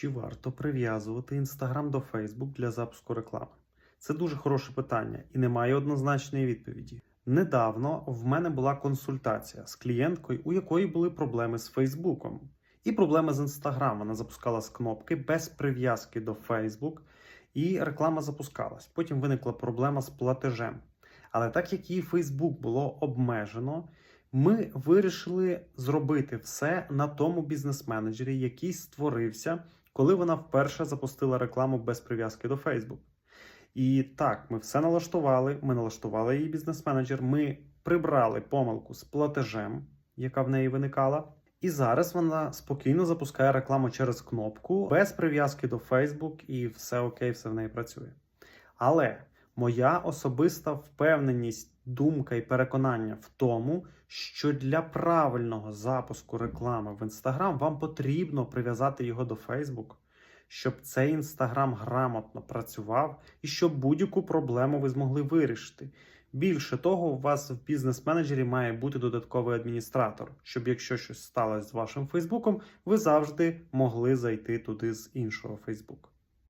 Чи варто прив'язувати Instagram до Facebook для запуску реклами? Це дуже хороше питання і немає однозначної відповіді. Недавно в мене була консультація з клієнткою, у якої були проблеми з Фейсбуком. І проблеми з Instagram. Вона запускала з кнопки без прив'язки до Facebook, і реклама запускалась. Потім виникла проблема з платежем. Але так як її Facebook було обмежено, ми вирішили зробити все на тому бізнес-менеджері, який створився, коли вона вперше запустила рекламу без прив'язки до Facebook. І так, ми все налаштували. Ми налаштували її бізнес-менеджер. Ми прибрали помилку з платежем, яка в неї виникала. І зараз вона спокійно запускає рекламу через кнопку без прив'язки до Facebook, і все окей, все в неї працює. Але моя особиста впевненість, думка і переконання в тому, що для правильного запуску реклами в Instagram вам потрібно прив'язати його до Facebook, щоб цей Instagram грамотно працював і щоб будь-яку проблему ви змогли вирішити. Більше того, у вас в бізнес-менеджері має бути додатковий адміністратор, щоб якщо щось сталося з вашим Фейсбуком, ви завжди могли зайти туди з іншого Фейсбуку.